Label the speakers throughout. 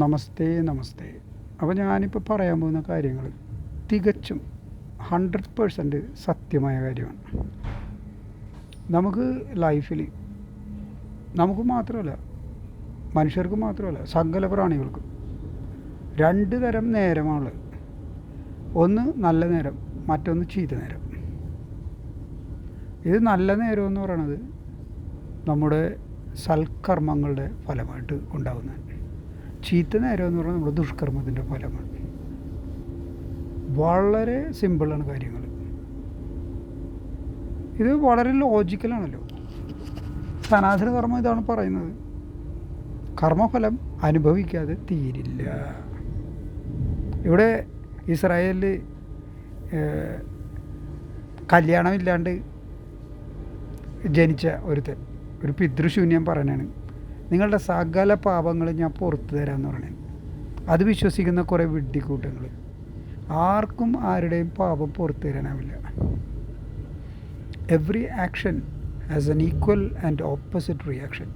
Speaker 1: നമസ്തേ നമസ്തേ അപ്പോൾ ഞാനിപ്പോൾ പറയാൻ പോകുന്ന കാര്യങ്ങൾ തികച്ചും ഹൺഡ്രഡ് പേഴ്സൻറ്റ് സത്യമായ കാര്യമാണ് നമുക്ക് ലൈഫിൽ നമുക്ക് മാത്രമല്ല മനുഷ്യർക്ക് മാത്രമല്ല സകല പ്രാണികൾക്കും രണ്ട് തരം നേരമാണുള്ളത് ഒന്ന് നല്ല നേരം മറ്റൊന്ന് ചീത്ത നേരം ഇത് നല്ല നേരം എന്ന് പറയണത് നമ്മുടെ സൽക്കർമ്മങ്ങളുടെ ഫലമായിട്ട് ഉണ്ടാകുന്നതാണ് ചീത്ത നേരം എന്ന് പറഞ്ഞാൽ നമ്മുടെ ദുഷ്കർമ്മത്തിൻ്റെ ഫലമാണ് വളരെ സിമ്പിളാണ് കാര്യങ്ങൾ ഇത് വളരെ ലോജിക്കലാണല്ലോ സനാതന കർമ്മം ഇതാണ് പറയുന്നത് കർമ്മഫലം അനുഭവിക്കാതെ തീരില്ല ഇവിടെ ഇസ്രായേലിൽ കല്യാണമില്ലാണ്ട് ജനിച്ച ഒരുത്തൻ ഒരു പിതൃശൂന്യം പറയണാണ് നിങ്ങളുടെ സകല പാപങ്ങളും ഞാൻ പുറത്തു തരാമെന്ന് പറഞ്ഞു അത് വിശ്വസിക്കുന്ന കുറേ വിഡ്ഢിക്കൂട്ടങ്ങൾ ആർക്കും ആരുടെയും പാപം പുറത്തു തരാനാവില്ല every action as an equal and opposite reaction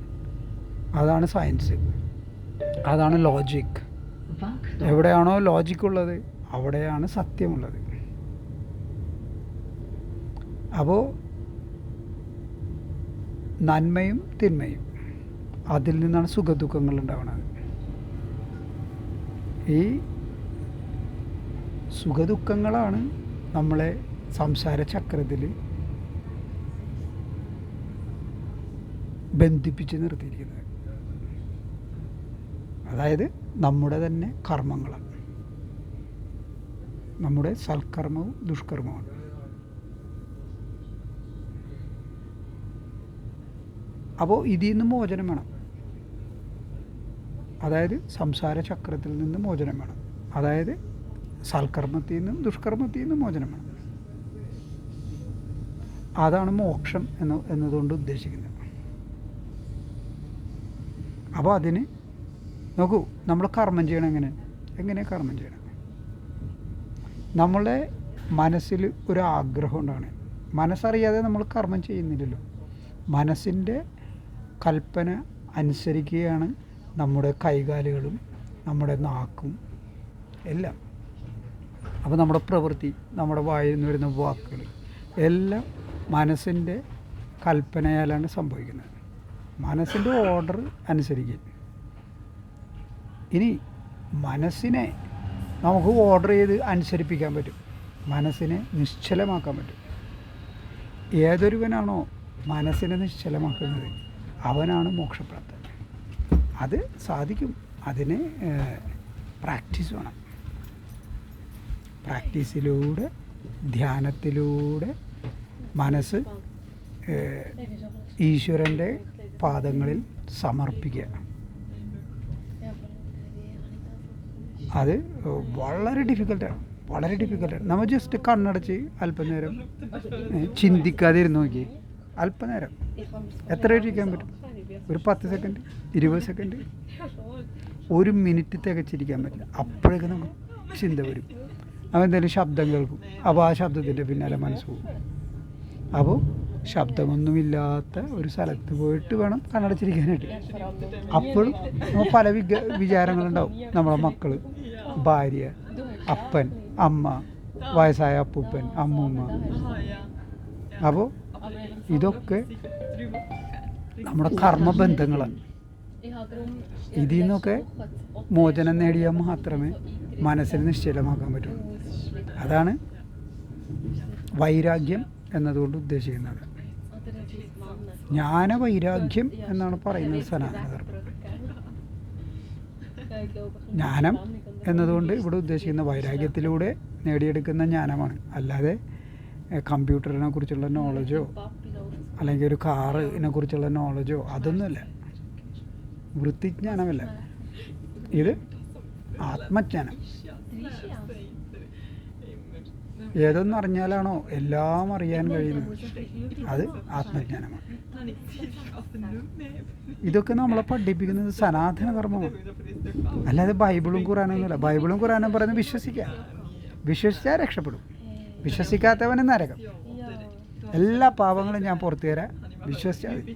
Speaker 1: അതാണ് സയൻസ് അതാണ് ലോജിക് എവിടെയാണോ ലോജിക് ഉള്ളത് അവിടെയാണ് സത്യമുള്ളത് അപ്പോൾ നന്മയും തിന്മയും അതിൽ നിന്നാണ് സുഖദുഃഖങ്ങൾ ഉണ്ടാവുന്നത് ഈ സുഖദുഃഖങ്ങളാണ് നമ്മളെ സംസാര ചക്രത്തിൽ ബന്ധിപ്പിച്ച് നിർത്തിയിരിക്കുന്നത് അതായത് നമ്മുടെ തന്നെ കർമ്മങ്ങളാണ് നമ്മുടെ സൽക്കർമ്മവും ദുഷ്കർമ്മവുമാണ് അപ്പോൾ ഇതിൽ നിന്ന് മോചനം വേണം അതായത് സംസാര ചക്രത്തിൽ നിന്ന് മോചനം വേണം അതായത് സൽക്കർമ്മത്തിൽ നിന്നും ദുഷ്കർമ്മത്തിൽ നിന്നും മോചനം വേണം അതാണ് മോക്ഷം എന്ന് എന്നതുകൊണ്ട് ഉദ്ദേശിക്കുന്നത് അപ്പോൾ അതിന് നോക്കൂ നമ്മൾ കർമ്മം ചെയ്യണം എങ്ങനെ എങ്ങനെ കർമ്മം ചെയ്യണം നമ്മളെ മനസ്സിൽ ഒരു ആഗ്രഹം ഉണ്ടാണ് മനസ്സറിയാതെ നമ്മൾ കർമ്മം ചെയ്യുന്നില്ലല്ലോ മനസ്സിൻ്റെ കൽപ്പന അനുസരിക്കുകയാണ് നമ്മുടെ കൈകാലുകളും നമ്മുടെ നാക്കും എല്ലാം അപ്പോൾ നമ്മുടെ പ്രവൃത്തി നമ്മുടെ വായിൽ നിന്ന് വരുന്ന വാക്കുകൾ എല്ലാം മനസ്സിൻ്റെ കൽപ്പനയാലാണ് സംഭവിക്കുന്നത് മനസ്സിൻ്റെ ഓർഡർ അനുസരിക്കും ഇനി മനസ്സിനെ നമുക്ക് ഓർഡർ ചെയ്ത് അനുസരിപ്പിക്കാൻ പറ്റും മനസ്സിനെ നിശ്ചലമാക്കാൻ പറ്റും ഏതൊരുവനാണോ മനസ്സിനെ നിശ്ചലമാക്കുന്നത് അവനാണ് മോക്ഷപ്രാപ്തൻ അത് സാധിക്കും അതിന് പ്രാക്ടീസ് വേണം പ്രാക്ടീസിലൂടെ ധ്യാനത്തിലൂടെ മനസ്സ് ഈശ്വരൻ്റെ പാദങ്ങളിൽ സമർപ്പിക്കുക അത് വളരെ ഡിഫിക്കൽട്ടാണ് വളരെ ഡിഫിക്കൽട്ടാണ് നമ്മൾ ജസ്റ്റ് കണ്ണടച്ച് അല്പനേരം ചിന്തിക്കാതെ നോക്കി അല്പനേരം എത്ര ഇരിക്കാൻ പറ്റും ഒരു പത്ത് സെക്കൻഡ് ഇരുപത് സെക്കൻഡ് ഒരു മിനിറ്റ് തികച്ചിരിക്കാൻ പറ്റില്ല അപ്പോഴേക്ക് നമുക്ക് ചിന്ത വരും അവൻ എന്തെങ്കിലും ശബ്ദം കേൾക്കും അപ്പോൾ ആ ശബ്ദത്തിൻ്റെ പിന്നാലെ മനസ്സ് പോകും അപ്പോൾ ശബ്ദമൊന്നുമില്ലാത്ത ഒരു സ്ഥലത്ത് പോയിട്ട് വേണം കണ്ണടച്ചിരിക്കാനായിട്ട് അപ്പോഴും പല വിഗ വിചാരങ്ങളുണ്ടാവും നമ്മളെ മക്കൾ ഭാര്യ അപ്പൻ അമ്മ വയസ്സായ അപ്പൂപ്പൻ അമ്മൂമ്മ അപ്പോൾ ഇതൊക്കെ നമ്മുടെ കർമ്മബന്ധങ്ങൾ ഇതിൽ നിന്നൊക്കെ മോചനം നേടിയാൽ മാത്രമേ മനസ്സിന് നിശ്ചലമാക്കാൻ പറ്റുള്ളൂ അതാണ് വൈരാഗ്യം എന്നതുകൊണ്ട് ഉദ്ദേശിക്കുന്നത് ജ്ഞാന വൈരാഗ്യം എന്നാണ് പറയുന്നത് സനാതനധർമ്മം ജ്ഞാനം എന്നതുകൊണ്ട് ഇവിടെ ഉദ്ദേശിക്കുന്ന വൈരാഗ്യത്തിലൂടെ നേടിയെടുക്കുന്ന ജ്ഞാനമാണ് അല്ലാതെ കമ്പ്യൂട്ടറിനെ കുറിച്ചുള്ള നോളജോ അല്ലെങ്കിൽ ഒരു കാറിനെ കുറിച്ചുള്ള നോളജോ അതൊന്നുമില്ല വൃത്തിജ്ഞാനമല്ല ഇത് ആത്മജ്ഞാനം ഏതൊന്നും അറിഞ്ഞാലാണോ എല്ലാം അറിയാൻ കഴിയുന്നത് അത് ആത്മജ്ഞാനമാണ് ഇതൊക്കെ നമ്മളെ പഠിപ്പിക്കുന്നത് സനാതന കർമ്മമാണ് അല്ലാതെ ബൈബിളും ഖുറാനൊന്നുമില്ല ബൈബിളും ഖുറാനും പറയുന്നത് വിശ്വസിക്കുക വിശ്വസിച്ചാൽ രക്ഷപ്പെടും വിശ്വസിക്കാത്തവന് നരകം എല്ലാ പാപങ്ങളും ഞാൻ പുറത്തു തരാം വിശ്വസിച്ചാൽ മതി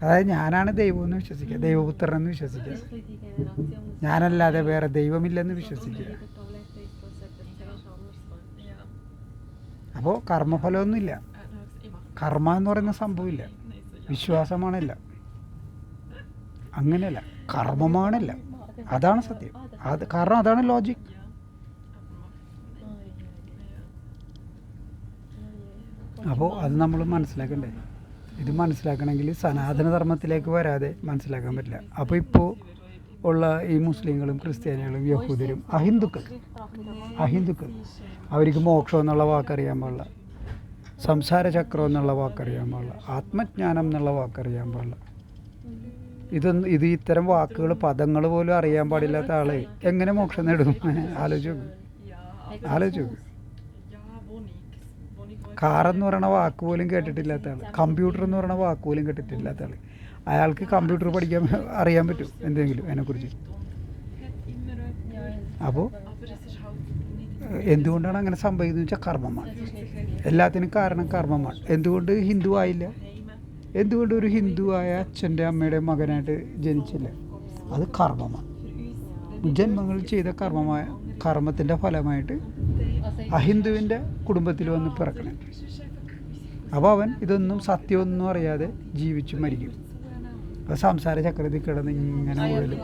Speaker 1: അതായത് ഞാനാണ് ദൈവം എന്ന് വിശ്വസിക്കുക ദൈവപുത്രൻ എന്ന് വിശ്വസിക്കുക ഞാനല്ലാതെ വേറെ ദൈവമില്ലെന്ന് വിശ്വസിക്കുക അപ്പോൾ കർമ്മഫലമൊന്നുമില്ല കർമ്മ എന്ന് പറയുന്ന സംഭവമില്ല വിശ്വാസമാണല്ല അങ്ങനെയല്ല കർമ്മമാണല്ല അതാണ് സത്യം അത് കാരണം അതാണ് ലോജിക് അപ്പോൾ അത് നമ്മൾ മനസ്സിലാക്കണ്ടേ ഇത് മനസ്സിലാക്കണമെങ്കിൽ സനാതനധർമ്മത്തിലേക്ക് വരാതെ മനസ്സിലാക്കാൻ പറ്റില്ല അപ്പോൾ ഇപ്പോൾ ഉള്ള ഈ മുസ്ലിങ്ങളും ക്രിസ്ത്യാനികളും യഹൂദരും അഹിന്ദുക്കൾ അഹിന്ദുക്കൾ അവർക്ക് മോക്ഷം എന്നുള്ള വാക്കറിയാൻ പാടില്ല ചക്രം എന്നുള്ള വാക്കറിയാൻ പാടില്ല ആത്മജ്ഞാനം എന്നുള്ള വാക്കറിയാൻ പാടില്ല ഇതൊന്നും ഇത് ഇത്തരം വാക്കുകൾ പദങ്ങൾ പോലും അറിയാൻ പാടില്ലാത്ത ആളെ എങ്ങനെ മോക്ഷം നേടും ആലോചിച്ചു നോക്കും ആലോചിച്ചു എന്ന് പറയുന്ന വാക്ക് പോലും കേട്ടിട്ടില്ലാത്ത ആൾ കമ്പ്യൂട്ടർ എന്ന് പറയുന്ന വാക്ക് പോലും കേട്ടിട്ടില്ലാത്ത ആൾ അയാൾക്ക് കമ്പ്യൂട്ടർ പഠിക്കാൻ അറിയാൻ പറ്റും എന്തെങ്കിലും അതിനെക്കുറിച്ച് അപ്പോൾ എന്തുകൊണ്ടാണ് അങ്ങനെ സംഭവിക്കുന്നത് വെച്ചാൽ കർമ്മമാണ് എല്ലാത്തിനും കാരണം കർമ്മമാണ് എന്തുകൊണ്ട് ഹിന്ദു ആയില്ല എന്തുകൊണ്ട് ഒരു ഹിന്ദു ആയ അച്ഛൻ്റെ അമ്മയുടെ മകനായിട്ട് ജനിച്ചില്ല അത് കർമ്മമാണ് ജന്മങ്ങൾ ചെയ്ത കർമ്മമായ കർമ്മത്തിൻ്റെ ഫലമായിട്ട് അഹിന്ദുവിൻ്റെ കുടുംബത്തിൽ വന്ന് പിറക്കണേ അപ്പോൾ അവൻ ഇതൊന്നും സത്യമൊന്നും അറിയാതെ ജീവിച്ചു മരിക്കും അപ്പോൾ സംസാര ചക്രത്തിൽ കിടന്ന് ഇങ്ങനെ ഉഴലും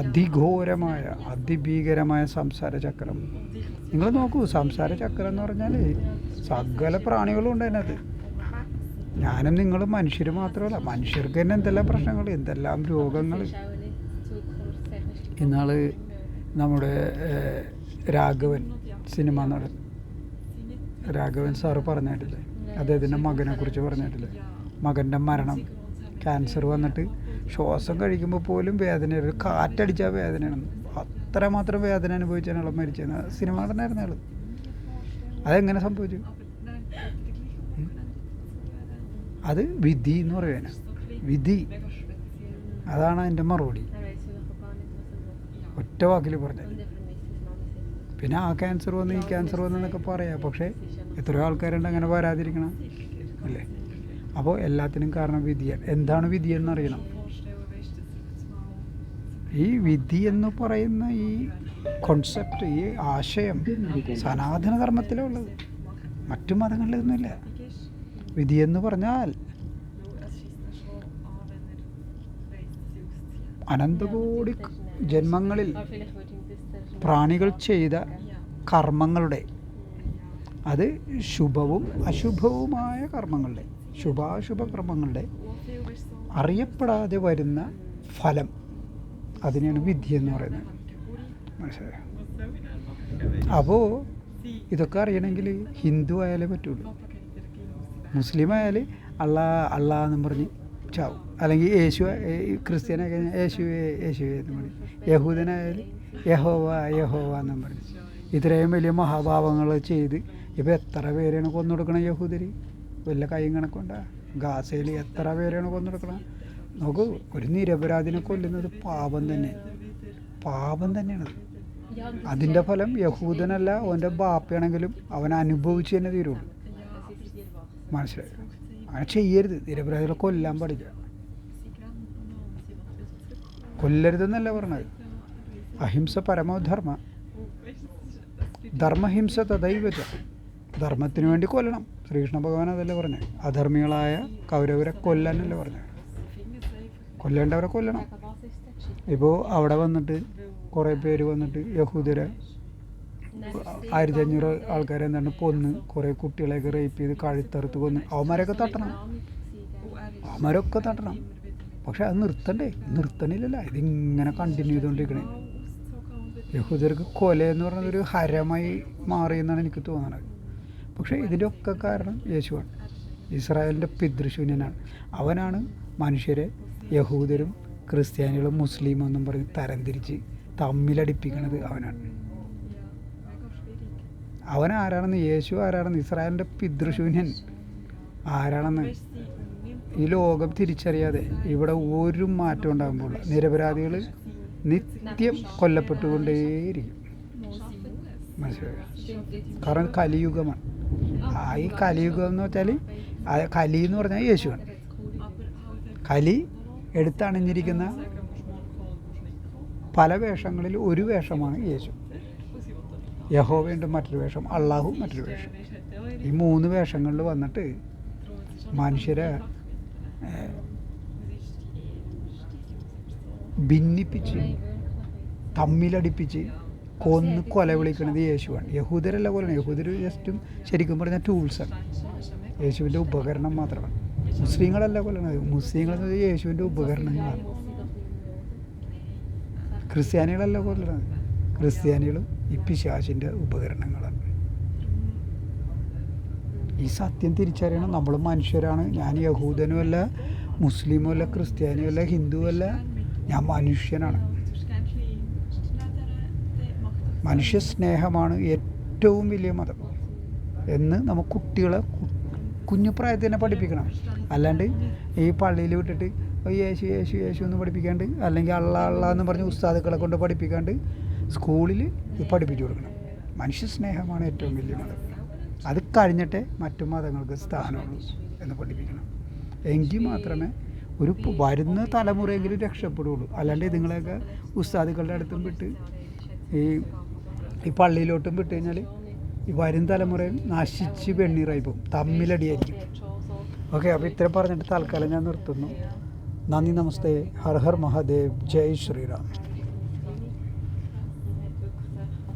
Speaker 1: അതിഘോരമായ അതിഭീകരമായ സംസാര ചക്രം നിങ്ങൾ നോക്കൂ സംസാര ചക്രം എന്ന് പറഞ്ഞാൽ സകല പ്രാണികളും ഉണ്ട് അതിനകത്ത് ഞാനും നിങ്ങളും മനുഷ്യർ മാത്രമല്ല മനുഷ്യർക്ക് തന്നെ എന്തെല്ലാം പ്രശ്നങ്ങൾ എന്തെല്ലാം രോഗങ്ങൾ ഇന്നാൾ നമ്മുടെ രാഘവൻ സിനിമ നടൻ രാഘവൻ സാറ് പറഞ്ഞിട്ടില്ലേ അദ്ദേഹത്തിൻ്റെ മകനെ കുറിച്ച് പറഞ്ഞിട്ടില്ലേ മകൻ്റെ മരണം ക്യാൻസർ വന്നിട്ട് ശ്വാസം കഴിക്കുമ്പോൾ പോലും വേദന ഒരു കാറ്റടിച്ചാൽ വേദനയാണ് അത്രമാത്രം വേദന അനുഭവിച്ചാണ് ആൾ മരിച്ചത് സിനിമ നടനായിരുന്നു ആൾ അതെങ്ങനെ സംഭവിച്ചു അത് വിധി എന്ന് പറയുന്നത് വിധി അതാണ് അതിൻ്റെ മറുപടി ഒറ്റ വാക്കിൽ പറഞ്ഞത് പിന്നെ ആ ക്യാൻസർ വന്ന് ഈ ക്യാൻസർ വന്നെന്നൊക്കെ പറയാം പക്ഷേ എത്രയോ ആൾക്കാരുണ്ട് അങ്ങനെ വരാതിരിക്കണം അല്ലേ അപ്പോൾ എല്ലാത്തിനും കാരണം വിധിയ എന്താണ് വിധി എന്നറിയണം ഈ വിധി എന്ന് പറയുന്ന ഈ കോൺസെപ്റ്റ് ഈ ആശയം സനാതന ധർമ്മത്തിലേ ഉള്ളത് മറ്റു ഒന്നുമില്ല വിധി എന്ന് പറഞ്ഞാൽ അനന്തകോടി ജന്മങ്ങളിൽ പ്രാണികൾ ചെയ്ത കർമ്മങ്ങളുടെ അത് ശുഭവും അശുഭവുമായ കർമ്മങ്ങളുടെ ശുഭാശുഭ കർമ്മങ്ങളുടെ അറിയപ്പെടാതെ വരുന്ന ഫലം അതിനാണ് വിദ്യ എന്ന് പറയുന്നത് മനസ്സിലായോ അപ്പോൾ ഇതൊക്കെ അറിയണമെങ്കിൽ ഹിന്ദു ആയാലേ പറ്റുള്ളൂ മുസ്ലിം ആയാൽ അള്ളാ അള്ളാ എന്നും പറഞ്ഞ് ചാവും അല്ലെങ്കിൽ യേശു ക്രിസ്ത്യനായി കഴിഞ്ഞാൽ യേശുവേ യേശുവേ എന്ന് പറയും യഹൂദനായാലും യഹോവ യഹോവ എന്നും പറഞ്ഞു ഇത്രയും വലിയ മഹാഭാവങ്ങൾ ചെയ്ത് ഇപ്പോൾ എത്ര പേരെയാണ് കൊടുക്കണം യഹൂദര് വല്ല കൈയും കണക്കുണ്ടാ ഗാസയിൽ എത്ര പേരെയാണ് കൊന്നൊടുക്കണം നോക്ക് ഒരു നിരപരാധിനെ കൊല്ലുന്നത് പാപം തന്നെ പാപം തന്നെയാണത് അതിൻ്റെ ഫലം യഹൂദനല്ല അവൻ്റെ ബാപ്പയാണെങ്കിലും അവൻ അനുഭവിച്ചു തന്നെ തീരുള്ളൂ മനസ്സിലായി അങ്ങനെ ചെയ്യരുത് നിരപരാധികളെ കൊല്ലാൻ പാടില്ല കൊല്ലരുതെന്നല്ല പറഞ്ഞത് അഹിംസ പരമധർമ്മ ധർമ്മഹിംസ തദൈവജ ധർമ്മത്തിന് വേണ്ടി കൊല്ലണം ശ്രീകൃഷ്ണ ഭഗവാൻ അതല്ലേ പറഞ്ഞത് അധർമ്മികളായ കൗരവരെ കൊല്ലാനല്ലേ പറഞ്ഞത് കൊല്ലേണ്ടവരെ കൊല്ലണം ഇപ്പോൾ അവിടെ വന്നിട്ട് കുറേ പേര് വന്നിട്ട് യഹൂദരെ ആയിരത്തി അഞ്ഞൂറ് ആൾക്കാരെ എന്താണ് കൊന്ന് കുറേ കുട്ടികളെയൊക്കെ റേപ്പ് ചെയ്ത് കഴുത്തറുത്ത് കൊന്ന് അവന്മാരൊക്കെ തട്ടണം അവന്മാരൊക്കെ തട്ടണം പക്ഷെ അത് നിർത്തണ്ടേ നിർത്തണില്ലല്ല ഇതിങ്ങനെ കണ്ടിന്യൂ ചെയ്തുകൊണ്ടിരിക്കണേ യഹൂദർക്ക് കൊല എന്ന് പറഞ്ഞത് ഒരു ഹരമായി മാറി എന്നാണ് എനിക്ക് തോന്നുന്നത് പക്ഷേ ഇതിൻ്റെ ഒക്കെ കാരണം യേശുവാണ് ഇസ്രായേലിൻ്റെ പിതൃശൂന്യനാണ് അവനാണ് മനുഷ്യരെ യഹൂദരും ക്രിസ്ത്യാനികളും മുസ്ലിമെന്നും പറഞ്ഞ് തരംതിരിച്ച് തമ്മിലടിപ്പിക്കുന്നത് അവനാണ് അവൻ ആരാണെന്ന് യേശു ആരാണെന്ന് ഇസ്രായേലിൻ്റെ പിതൃശൂന്യൻ ആരാണെന്ന് ഈ ലോകം തിരിച്ചറിയാതെ ഇവിടെ ഒരു മാറ്റം ഉണ്ടാകുമ്പോൾ നിരപരാധികൾ നിത്യം കൊല്ലപ്പെട്ടുകൊണ്ടേയിരിക്കും മനസ്സിലായോ കാരണം കലിയുഗമാണ് ആ ഈ കലിയുഗം എന്ന് വെച്ചാൽ കലി എന്ന് പറഞ്ഞാൽ യേശുവാണ് കലി എടുത്തണിഞ്ഞിരിക്കുന്ന പല വേഷങ്ങളിൽ ഒരു വേഷമാണ് യേശു യഹോവയുണ്ട് മറ്റൊരു വേഷം അള്ളാഹു മറ്റൊരു വേഷം ഈ മൂന്ന് വേഷങ്ങളിൽ വന്നിട്ട് മനുഷ്യരെ ഭിന്നിപ്പിച്ച് തമ്മിലടിപ്പിച്ച് കൊന്ന് കൊല വിളിക്കണത് യേശുവാണ് യഹൂദരല്ല കൊല്ലണം യഹൂദർ ജസ്റ്റും ശരിക്കും പറഞ്ഞാൽ ടൂൾസാണ് യേശുവിൻ്റെ ഉപകരണം മാത്രമാണ് മുസ്ലിങ്ങളല്ല കൊല്ലണത് മുസ്ലിങ്ങളെന്നത് യേശുവിൻ്റെ ഉപകരണങ്ങളാണ് ക്രിസ്ത്യാനികളല്ല കൊല്ലണത് ക്രിസ്ത്യാനികളും ഈ പിശാചിൻ്റെ ഉപകരണങ്ങളാണ് ഈ സത്യം തിരിച്ചറിയണം നമ്മൾ മനുഷ്യരാണ് ഞാൻ യഹൂദനുമല്ല മുസ്ലിമുമല്ല ക്രിസ്ത്യാനിയുമല്ല ഹിന്ദുവല്ല ഞാൻ മനുഷ്യനാണ് മനുഷ്യ സ്നേഹമാണ് ഏറ്റവും വലിയ മതം എന്ന് നമ്മൾ കുട്ടികളെ കുഞ്ഞു പ്രായത്തിൽ തന്നെ പഠിപ്പിക്കണം അല്ലാണ്ട് ഈ പള്ളിയിൽ വിട്ടിട്ട് യേശു യേശു യേശു എന്ന് പഠിപ്പിക്കാണ്ട് അല്ലെങ്കിൽ അള്ള അള്ള എന്ന് പറഞ്ഞ് ഉസ്താദുക്കളെ കൊണ്ട് പഠിപ്പിക്കാണ്ട് സ്കൂളിൽ പഠിപ്പിച്ചു കൊടുക്കണം മനുഷ്യ സ്നേഹമാണ് ഏറ്റവും വലിയ മതം അത് കഴിഞ്ഞിട്ടേ മറ്റു മതങ്ങൾക്ക് സ്ഥാനമുള്ളൂ എന്ന് പഠിപ്പിക്കണം എങ്കിൽ മാത്രമേ ഒരു വരുന്ന തലമുറയെങ്കിലും രക്ഷപ്പെടുകയുള്ളൂ അല്ലാണ്ട് ഇതുങ്ങളെയൊക്കെ ഉസ്താദികളുടെ അടുത്തും വിട്ട് ഈ ഈ പള്ളിയിലോട്ടും വിട്ട് കഴിഞ്ഞാൽ ഈ വരും തലമുറയും നശിച്ച് വെണ്ണീറായി പോകും തമ്മിലടിയായിരിക്കും ഓക്കെ അപ്പോൾ ഇത്ര പറഞ്ഞിട്ട് തൽക്കാലം ഞാൻ നിർത്തുന്നു നന്ദി നമസ്തേ ഹർ ഹർ മഹാദേവ് ജയ് ശ്രീറാം